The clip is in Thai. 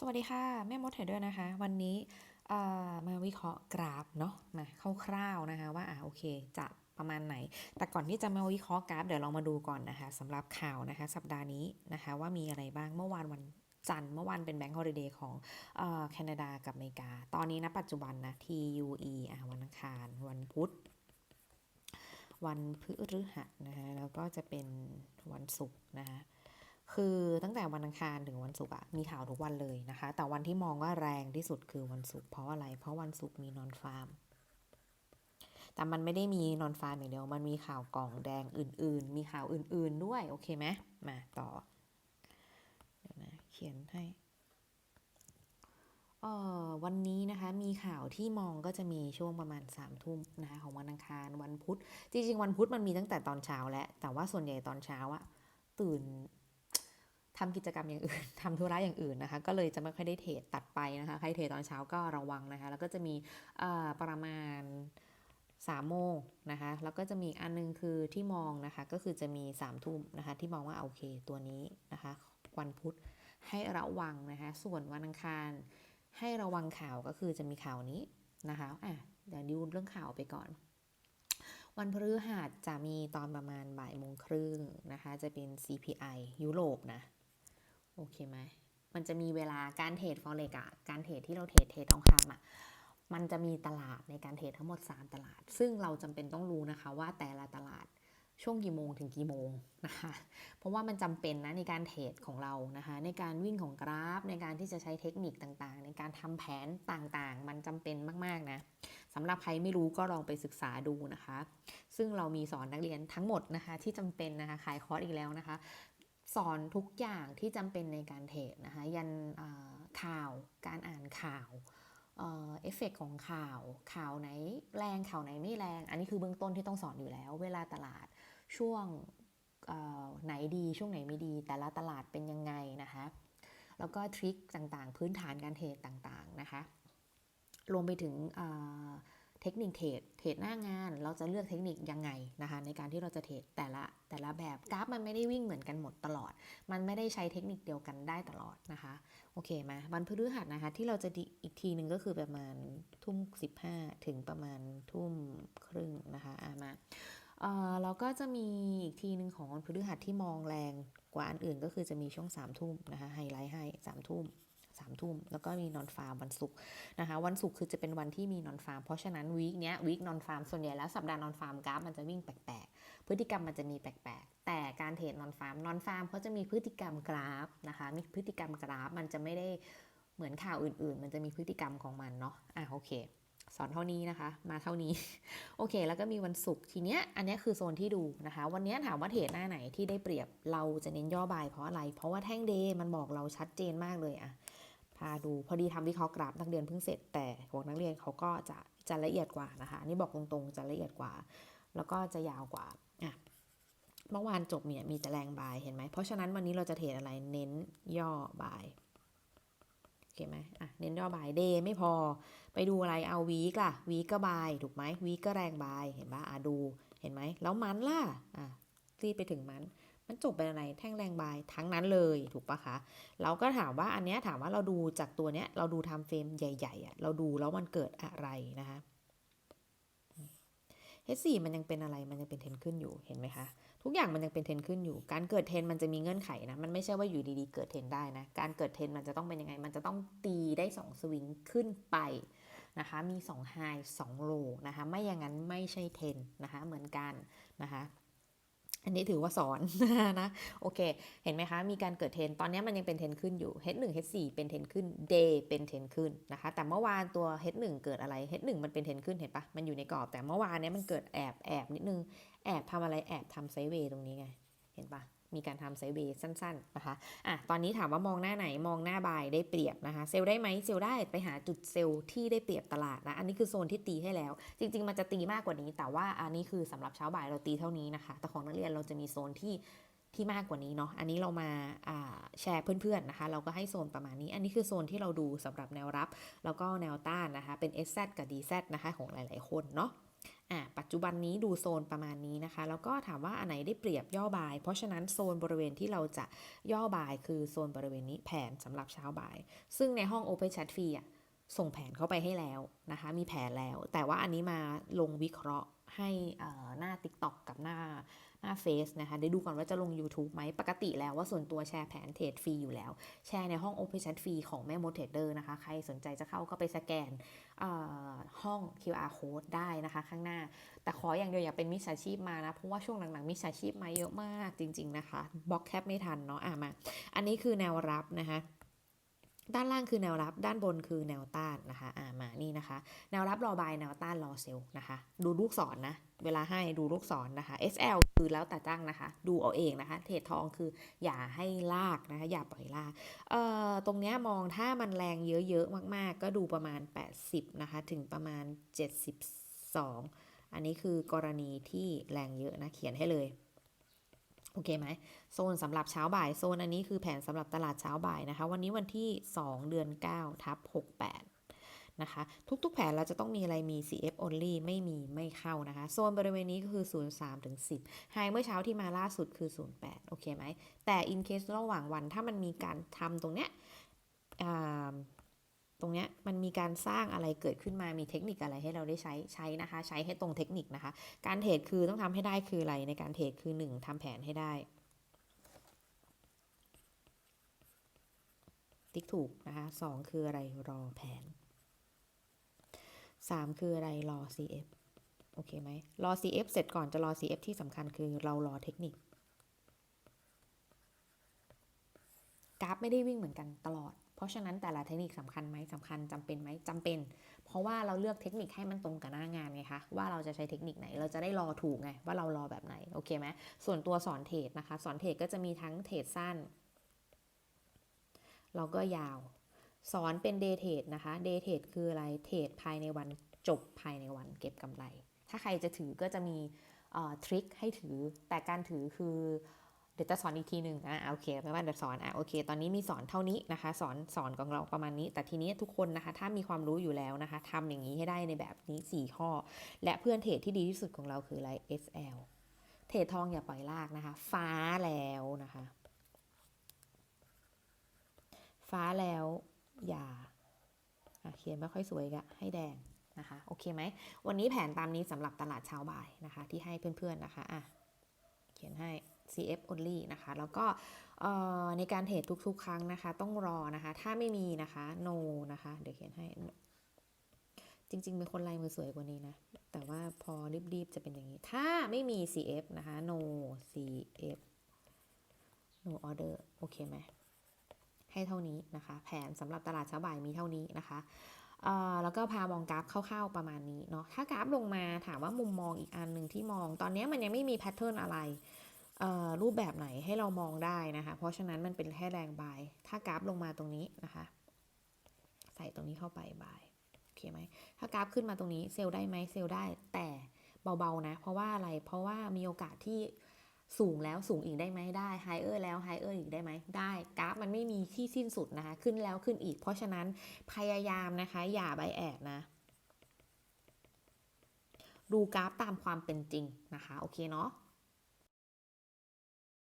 สวัสดีค่ะ แม่มดเทรดเดอร์นะคะ วันนี้มาวิเคราะห์กราฟเนาะมาคร่าวๆนะคะว่าอ่าโอเคจะประมาณไหน แต่ก่อนที่จะมาวิเคราะห์กราฟ เดี๋ยวเรามาดูก่อนนะคะสำหรับข่าวนะคะ สัปดาห์นี้นะคะว่ามีอะไรบ้างเมื่อวานวันจันทร์เมื่อวานเป็นแบงก์ฮอลิเดย์ของแคนาดากับอเมริกา ตอนนี้นะปัจจุบันนะ TUE อะวันอังคาร วันพุธ วันพฤหัสนะคะแล้วก็จะเป็นวันศุกร์นะคะ คือตั้งแต่วันอังคารถึงวันศุกร์อะมีข่าวทุกวันเลยนะคะ แต่วันที่มองว่าแรงที่สุดคือวันศุกร์เพราะอะไร เพราะวันศุกร์มีนอนฟาร์ม แต่มันไม่ได้มีนอนฟาร์มอย่างเดียว มันมีข่าวกล่องแดงอื่น ๆ มีข่าวอื่น ๆ ด้วย โอเคไหมมาต่อ เดี๋ยวนะ เขียนให้ออวันนี้นะคะมีข่าวที่มองก็จะมีช่วงประมาณ3ามทุ่มนะคะของวันอังคารวันพุธ จริงๆ วันพุธมันมีตั้งแต่ตอนเช้าแล้วแต่ว่าส่วนใหญ่ตอนเช้าอะตื่น ทำกิจกรรมอย่างอื่นทำธุระอย่างอื่นนะคะ ก็เลยจะไม่ค่อยได้เทรดตัดไปนะคะ ใครเทรดตอนเช้าก็ระวังนะคะ แล้วก็จะมีประมาณ3ามโมงนะคะ แล้วก็จะมีอันนึงคือที่มองนะคะ ก็คือจะมี3ามทุ่มนะคะ ที่มองว่าโอเคตัวนี้นะคะ วันพุธให้ระวังนะคะ ส่วนวันอังคารให้ระวังข่าวก็คือจะมีข่าวนี้นะคะอะเดี๋ยวดูเรื่องข่าวไปก่อน วันพฤหัสจะมีตอนประมาณบ่ายโมงครึ่งนะคะ จะเป็น CPI ยุโรปนะ โอเคไหมมันจะมีเวลาการเทรดฟอเร็กอะการเทรดที่เราเทรดเทรดทองคำอะมันจะมีตลาดในการเทรดทั้งหมด 3 ตลาด ซึ่งเราจำเป็นต้องรู้นะคะว่าแต่ละตลาดช่วงกี่โมงถึงกี่โมงนะคะ เพราะว่ามันจำเป็นนะในการเทรดของเรานะคะ ในการวิ่งของกราฟ ในการที่จะใช้เทคนิคต่างๆ ในการทำแผนต่างๆ มันจำเป็นมากๆนะสำหรับใครไม่รู้ก็ลองไปศึกษาดูนะคะ ซึ่งเรามีสอนนักเรียนทั้งหมดนะคะ ที่จำเป็นนะคะขายคอร์สอีกแล้วนะคะ สอนทุกอย่างที่จำเป็นในการเทรดนะคะยันข่าวการอ่านข่าวเอ่อเฟเฟกของข่าวข่าวไหนแรงข่าวไหนไม่แรง อันนี้คือเบื้องต้นที่ต้องสอนอยู่แล้ว เวลาตลาดช่วงไหนดีช่วงไหนไม่ดี แต่ละตลาดเป็นยังไงนะคะแล้วก็ทริคต่างๆ พื้นฐานการเทรดต่างๆนะคะรวมไปถึง เทคนิคเทรดเทรดหน้างานเราจะเลือกเทคนิคยังไงนะคะในการที่เราจะเทรดแต่ละแต่ละแบบกราฟมันไม่ได้วิ่งเหมือนกันหมดตลอด มันไม่ได้ใช้เทคนิคเดียวกันได้ตลอดนะคะโอเคไหมวันพฤหัสนะคะที่เราจะดีอีกทีหนึ่งก็คือประมาณทุ่ม 15 ถึงประมาณทุ่มครึ่งนะคะอะมาเอ่อเราก็จะมีอีกทีหนึ่งของวันพฤหัสที่มองแรงกว่าอันอื่นก็คือจะมีช่วง3ามทุ่มนะคะไฮไลท์ให้3ามทุ่ม สามทุ่มแล้วก็มีนอนฟาร์มวันศุกร์นะคะ วันศุกร์คือจะเป็นวันที่มีนอนฟาร์มเพราะฉะนั้นวีคเนี้ยวีคนอนฟาร์มส่วนใหญ่แล้วสัปดาห์นอนฟาร์มกราฟมันจะวิ่งแปลกๆ พฤติกรรมมันจะมีแปลกๆ แต่การเทรดนอนฟาร์มนอนฟาร์มเขาจะมีพฤติกรรมกราฟนะคะ มีพฤติกรรมกราฟมันจะไม่ได้เหมือนข่าวอื่นๆ มันจะมีพฤติกรรมของมันเนาะอะโอเคสอนเท่านี้นะคะ มาเท่านี้ โอเค แล้วก็มีวันศุกร์ทีเนี้ย อันเนี้ยคือโซนที่ดูนะคะ วันเนี้ยถามว่าเทรดหน้าไหนที่ได้เปรียบเราจะเน้นย่อบายเพราะอะไร เพราะว่าแท่งเดย์มันบอกเราชัดเจนมากเลยอะพา ดู พอดีทำวิเคราะห์กราฟนักเรียนเพิ่งเสร็จแต่ของนักเรียนเขาก็จะจะละเอียดกว่านะคะนี่บอกตรงๆจะละเอียดกว่า แล้วก็จะยาวกว่าอะเมื่อวานจบเนี่ยมีแต่แรงบายเห็นไหมเพราะฉะนั้นวันนี้เราจะเทรดอะไรเน้นย่อบายโอเคไหมอะเน้นย่อบายเดย์ไม่พอไปดูอะไรเอาวีกล่ะวีกก็บายถูกไหมวีกก็แรงบายเห็นปะอะดูเห็นไหมแล้วมันล่ะอะรีดไปถึงมัน มันจบเป็นอะไรแท่งแรงบายทั้งนั้นเลยถูกปะคะเราก็ถามว่าอันเนี้ยถามว่าเราดูจากตัวเนี้ยเราดูทม์เฟรมใหญ่ๆอะเราดูแล้วมันเกิดอะไรนะคะ H4 มันยังเป็นอะไรมันยังเป็นเทนขึ้นอยู่เห็นไหมคะทุกอย่างมันยังเป็นเทนขึ้นอยู่ การเกิดเทนมันจะมีเงื่อนไขนะ มันไม่ใช่ว่าอยู่ดีๆเกิดเทนได้นะ การเกิดเทนมันจะต้องเป็นยังไง มันจะต้องตีได้ 2 สวิงขึ้นไปนะคะ มี2 high 2 low นะคะ ไม่อย่างนั้นไม่ใช่เทนนะคะ เหมือนกันนะคะ อันนี้ถือว่าสอนนะโอเค เห็นไหมคะ มีการเกิดเทรนตอนนี้มันยังเป็นเทรนขึ้นอยู่ H1 H4 เป็นเทรนขึ้น Day เป็นเทรนขึ้นนะคะ แต่เมื่อวานตัว H1 เกิดอะไร H1 มันเป็นเทรนขึ้นเห็นปะมันอยู่ในกรอบแต่เมื่อวานเนี้ยมันเกิดแอบแอบนิดนึง แอบทำอะไรแอบทำไซด์เวย์ตรงนี้ไง เห็นปะ มีการทำไซเวย์สั้นๆนะคะอะตอนนี้ถามว่ามองหน้าไหนมองหน้าบายได้เปรียบนะคะ เซลได้ไหมเซลได้ไปหาจุดเซลล์ที่ได้เปรียบตลาดนะ อันนี้คือโซนที่ตีให้แล้ว จริง ๆ มันจะตีมากกว่านี้ แต่ว่าอันนี้คือสำหรับเช้าบ่ายเราตีเท่านี้นะคะ แต่ของนักเรียนเราจะมีโซนที่ที่มากกว่านี้เนาะ อันนี้เรามาาแชร์เพื่อนๆนะคะ เราก็ให้โซนประมาณนี้ อันนี้คือโซนที่เราดูสำหรับแนวรับ แล้วก็แนวต้านนะคะ เป็น SZ กับ DZ นะคะของหลายๆคนเนาะ อะปัจจุบันนี้ดูโซนประมาณนี้นะคะ แล้วก็ถามว่าอันไหนได้เปรียบย่อบาย เพราะฉะนั้นโซนบริเวณที่เราจะย่อบายคือโซนบริเวณนี้แผนสำหรับเช้าบ่าย ซึ่งในห้อง Open Chat f ฟีอะส่งแผนเข้าไปให้แล้วนะคะ มีแผนแล้ว แต่ว่าอันนี้มาลงวิเคราะห์ให้หน้า TikTok กับหน้า หน้าเฟซนะคะเดี๋ยวดูก่อนว่าจะลง YouTube ไหมปกติแล้วว่าส่วนตัวแชร์แผนเทรดฟรีอยู่แล้ว แชร์ในห้อง Open Chat ฟรีของแม่โมเทรดเดอร์นะคะ ใครสนใจจะเข้าก็ไปสแกนห้อง QR code ได้นะคะข้างหน้า แต่ขออย่างเดียวอย่าเป็นมิจฉาชีพมานะ เพราะว่าช่วงหลังๆมิจฉาชีพมาเยอะมากจริง ๆ นะคะบล็อกแคปไม่ทันเนาะอะมา อันนี้คือแนวรับนะคะ ด้านล่างคือแนวรับ ด้านบนคือแนวต้านนะคะอ่ามานี่นะคะ แนวรับรอบายแนวต้านรอเซลล์นะคะ ดูลูกศรนนะ เวลาให้ดูลูกศรนนะคะ SL คือแล้วแต่ตั้งนะคะ ดูเอาเองนะคะ เทรดทองคืออย่าให้ลากนะคะ อย่าปล่อยลากเอ่อตรงเนี้ยมองถ้ามันแรงเยอะๆ มากๆ ก็ดูประมาณ 80 นะคะ ถึงประมาณ 72 อันนี้คือกรณีที่แรงเยอะนะ เขียนให้เลย โอเคไหมโซนสำหรับเช้าบ่ายโซนอันนี้คือแผนสำหรับตลาดเช้าบ่ายนะคะ วันนี้วันที่ 2 เดือน9ทับ68 นะคะ ทุกๆ แผนเราจะต้องมีอะไรมี CF only ไม่มีไม่เข้านะคะ โซนบริเวณนี้ก็คือ 03ถึง10ไฮเมื่อเช้าที่มาล่าสุดคือ 08 โอเคไหมแต่ in case ระหว่างวันถ้ามันมีการทำตรงเนี้ย ตรงเนี้ยมันมีการสร้างอะไรเกิดขึ้นมามีเทคนิคอะไรให้เราได้ใช้ใช้นะคะ ใช้ให้ตรงเทคนิคนะคะ การเทรดคือต้องทำให้ได้คืออะไรในการเทรดคือ 1ทำแผนให้ได้ ติ๊กถูกนะคะสองคืออะไรรอแผนสามคืออะไรรอ CF โอเคไหมรอ CF เสร็จก่อนจะรอ CF ที่สำคัญคือเรารอเทคนิคกราฟไม่ได้วิ่งเหมือนกันตลอด เพราะฉะนั้นแต่ละเทคนิคสำคัญไหมสำคัญจำเป็นไหมจำเป็น เพราะว่าเราเลือกเทคนิคให้มันตรงกับหน้างานไงคะว่าเราจะใช้เทคนิคไหน เราจะได้รอถูกไงว่าเรารอแบบไหนโอเคไหมส่วนตัวสอนเทรดนะคะ สอนเทรดก็จะมีทั้งเทรดสั้นเราก็ยาว สอนเป็นเดย์เทรดนะคะเดย์เทรดคืออะไรเทรดภายในวันจบภายในวันเก็บกำไร ถ้าใครจะถือก็จะมีทริคให้ถือแต่การถือคือ เดี๋ยวจะสอนอีกทีหนึ่งอะโอเคไม่ว่าจะสอนอะโอเค ตอนนี้มีสอนเท่านี้นะคะ สอนสอนของเราประมาณนี้ แต่ทีนี้ทุกคนนะคะ ถ้ามีความรู้อยู่แล้วนะคะทำอย่างนี้ให้ได้ในแบบนี้ 4 ข้อ และเพื่อนเทรดที่ดีที่สุดของเราคืออะไร SL เทรดทองอย่าปล่อยลากนะคะ ฟ้าแล้วนะคะ ฟ้าแล้วอย่าเขียนไม่ค่อยสวยกะให้แดงนะคะโอเคไหมวันนี้แผนตามนี้สำหรับตลาดเช้าบ่ายนะคะ ที่ให้เพื่อนๆนะคะอะเขียนให้ CF only นะคะ แล้วก็ในการเทรดทุกๆ ครั้งนะคะ ต้องรอนะคะ ถ้าไม่มีนะคะ no นะคะ เดี๋ยวเขียนให้ จริงๆ เป็นคนลายมือสวยกว่านี้นะ แต่ว่าพอรีบๆ จะเป็นอย่างนี้ ถ้าไม่มี CF นะคะ no CF no order โอเคไหม ให้เท่านี้นะคะ แผนสำหรับตลาดเช้าบ่ายมีเท่านี้นะคะแล้วก็พามองกราฟคร่าวๆประมาณนี้เนาะ ถ้ากราฟลงมาถามว่ามุมมองอีกอันหนึ่งที่มอง ตอนนี้มันยังไม่มีแพทเทิร์นอะไร รูปแบบไหนให้เรามองได้นะคะ เพราะฉะนั้นมันเป็นแค่แรงบาย ถ้ากราฟลงมาตรงนี้นะคะ ใส่ตรงนี้เข้าไปบายโอเคไหมถ้ากราฟขึ้นมาตรงนี้เซลล์ได้ไหมเซลล์ได้แต่เบาๆนะ เพราะว่าอะไรเพราะว่ามีโอกาสที่สูงแล้วสูงอีกได้ไหมได้ไฮเออร์แล้วไฮเออร์อีกได้ไหมได้กราฟมันไม่มีที่สิ้นสุดนะคะ ขึ้นแล้วขึ้นอีก เพราะฉะนั้นพยายามนะคะ อย่าใบแอดนะดูกราฟตามความเป็นจริงนะคะ โอเคเนาะ